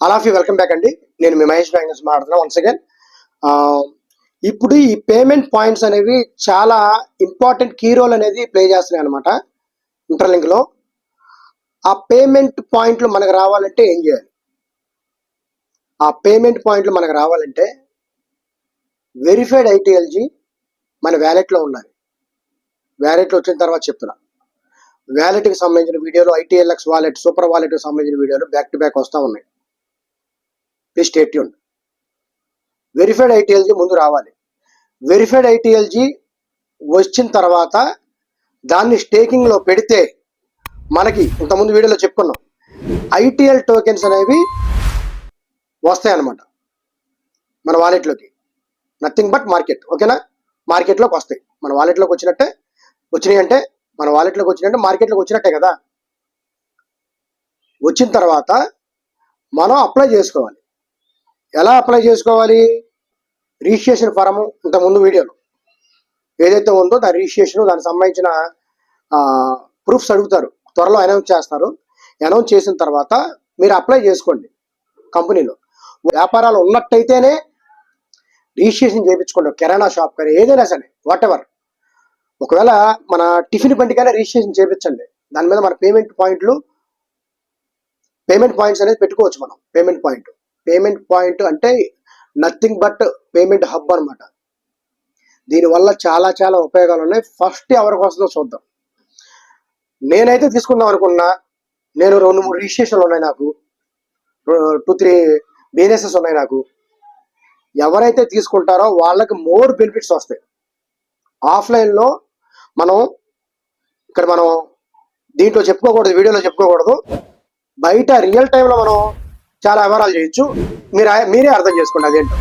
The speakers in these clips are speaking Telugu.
అలాఫీ వెల్కమ్ బ్యాక్ అండి నేను మీ మహేష్ బ్యాంక్ మాట్లాడుతున్నాను వన్స్ అగైన్ ఇప్పుడు ఈ పేమెంట్ పాయింట్స్ అనేవి చాలా ఇంపార్టెంట్ కీ రోల్ అనేది ప్లే చేస్తున్నాయి అనమాట ఇంటర్లింక్లో ఆ పేమెంట్ పాయింట్లు మనకు రావాలంటే ఏం చేయాలి? ఆ పేమెంట్ పాయింట్లు మనకు రావాలంటే వెరిఫైడ్ ఐటీఎల్జీ మన వ్యాలెట్లో ఉండాలి. వ్యాలెట్లో వచ్చిన తర్వాత చెప్తున్నా. వ్యాలెట్కి సంబంధించిన వీడియోలు ఐటీఎల్ఎక్స్ వాలెట్ సూపర్ వాలెట్కి సంబంధించిన వీడియోలు బ్యాక్ టు బ్యాక్ వస్తూ ఉన్నాయి. Please state unverified I T L G ముందు రావాలి. వెరిఫైడ్ ఐటీఎల్జీ వచ్చిన తర్వాత దాన్ని స్టేకింగ్లో పెడితే మనకి ఇంతకుముందు వీడియోలో చెప్పుకున్నాం. ఐటీఎల్ టోకెన్స్ అనేవి వస్తాయి అన్నమాట మన వాలెట్లోకి నథింగ్ బట్ మార్కెట్ ఓకేనా మార్కెట్లోకి వస్తాయి. మన వాలెట్లోకి వచ్చినట్టే వచ్చినాయి అంటే మన వాలెట్లోకి వచ్చినట్టే మార్కెట్లోకి వచ్చినట్టే కదా. వచ్చిన తర్వాత మనం అప్లై చేసుకోవాలి. ఎలా అప్లై చేసుకోవాలి? రిజిస్ట్రేషన్ ఫారము ఇంతకుముందు ముందు వీడియోలో. ఏదైతే ఉందో దాని రిజిస్ట్రేషన్ దానికి సంబంధించిన ప్రూఫ్స్ అడుగుతారు. త్వరలో అనౌన్స్ చేస్తారు. అనౌన్స్ చేసిన తర్వాత మీరు అప్లై చేసుకోండి కంపెనీలో. వ్యాపారాలు ఉన్నట్టయితేనే రిజిస్ట్రేషన్ చేయించుకోండి. కిరాణా షాప్ కానీ ఏదైనా సరే వాట్ ఎవర్ ఒకవేళ మన టిఫిన్ బండికైనా రిజిస్ట్రేషన్ చేయించండి. దాని మీద మన పేమెంట్ పాయింట్లు పేమెంట్ పాయింట్స్ అనేది పెట్టుకోవచ్చు మనం. పేమెంట్ పాయింట్ పేమెంట్ పాయింట్ అంటే నథింగ్ బట్ పేమెంట్ హబ్ అనమాట దీనివల్ల చాలా చాలా ఉపయోగాలు ఉన్నాయి. ఫస్ట్ ఎవరికి వస్తుందో చూద్దాం. నేనైతే తీసుకుందాం అనుకున్నా. నేను రెండు మూడు రిజిస్ట్రేషన్లు ఉన్నాయి నాకు. టూ త్రీ బిజినెసెస్ ఉన్నాయి నాకు. ఎవరైతే తీసుకుంటారో వాళ్ళకి మోర్ బెనిఫిట్స్ వస్తాయి. ఆఫ్లైన్లో మనం ఇక్కడ మనం దీంట్లో చెప్పుకోకూడదు వీడియోలో చెప్పుకోకూడదు. బయట రియల్ టైంలో మనం చాలా వ్యవహారాలు చేయొచ్చు. మీరు మీరే అర్థం చేసుకోండి అదేంటో.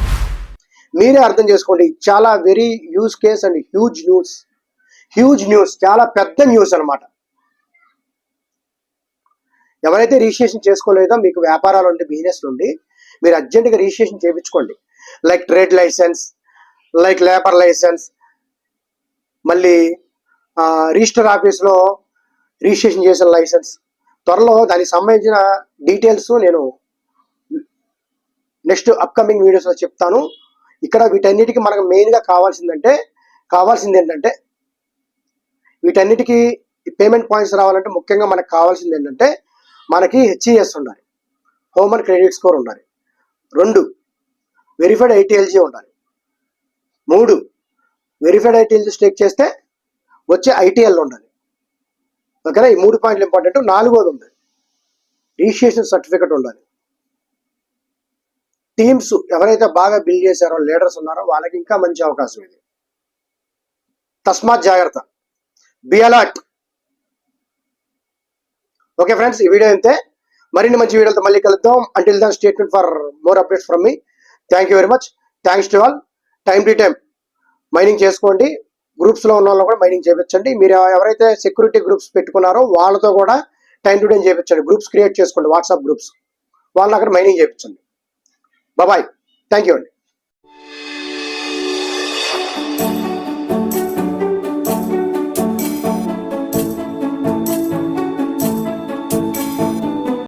మీరే అర్థం చేసుకోండి. చాలా very use case and huge news huge news చాలా పెద్ద న్యూస్ అన్నమాట. ఎవరైతే రిజిస్ట్రేషన్ చేసుకోలేదో మీకు వ్యాపారాలు ఉండి బిజినెస్ నుండి మీరు అర్జెంటుగా రిజిస్ట్రేషన్ చేయించుకోండి. Like trade license like labour license మళ్ళీ రిజిస్టర్ ఆఫీస్లో రిజిస్ట్రేషన్ చేసిన లైసెన్స్ త్వరలో దానికి సంబంధించిన డీటెయిల్స్ నేను నెక్స్ట్ అప్కమింగ్ వీడియోస్లో చెప్తాను. ఇక్కడ వీటన్నిటికీ మనకు మెయిన్గా కావాల్సిందంటే కావాల్సింది ఏంటంటే వీటన్నిటికీ పేమెంట్ పాయింట్స్ రావాలంటే ముఖ్యంగా మనకు కావాల్సింది ఏంటంటే మనకి హెచ్ఈఎస్ ఉండాలి. హోమ్ అండ్ క్రెడిట్ స్కోర్ ఉండాలి. రెండు వెరిఫైడ్ ఐటీఎల్జీ ఉండాలి. మూడు వెరిఫైడ్ ఐటీఎల్జీ స్టేక్ చేస్తే వచ్చే ఐటీఎల్ ఉండాలి. ఓకేనా? ఈ మూడు పాయింట్లు ఇంపార్టెంట్ నాలుగోది ఉంది. రిజిస్ట్రేషన్ సర్టిఫికెట్ ఉండాలి. టీమ్స్ ఎవరైతే బాగా బిల్డ్ చేశారో లీడర్స్ ఉన్నారో వాళ్ళకి ఇంకా మంచి అవకాశం ఇది. తస్మాత్ జాగ్రత్త. Be alert. ఓకే ఫ్రెండ్స్ ఈ వీడియో అంతే మరిన్ని మంచి వీడియోలతో మళ్ళీ కలుద్దాం. Until then statement for more updates from me thank you very much thanks to all time to time mining చేసుకోండి. గ్రూప్స్లో ఉన్న వాళ్ళు కూడా మైనింగ్ చేయించండి మీరు ఎవరైతే సెక్యూరిటీ గ్రూప్స్ పెట్టుకున్నారో వాళ్ళతో కూడా టైం టు టైం చేయించండి గ్రూప్స్ క్రియేట్ చేసుకోండి. వాట్సాప్ గ్రూప్స్ వాళ్ళని అక్కడ మైనింగ్ చేయించండి బాబాయ్ థ్యాంక్ యూ అండి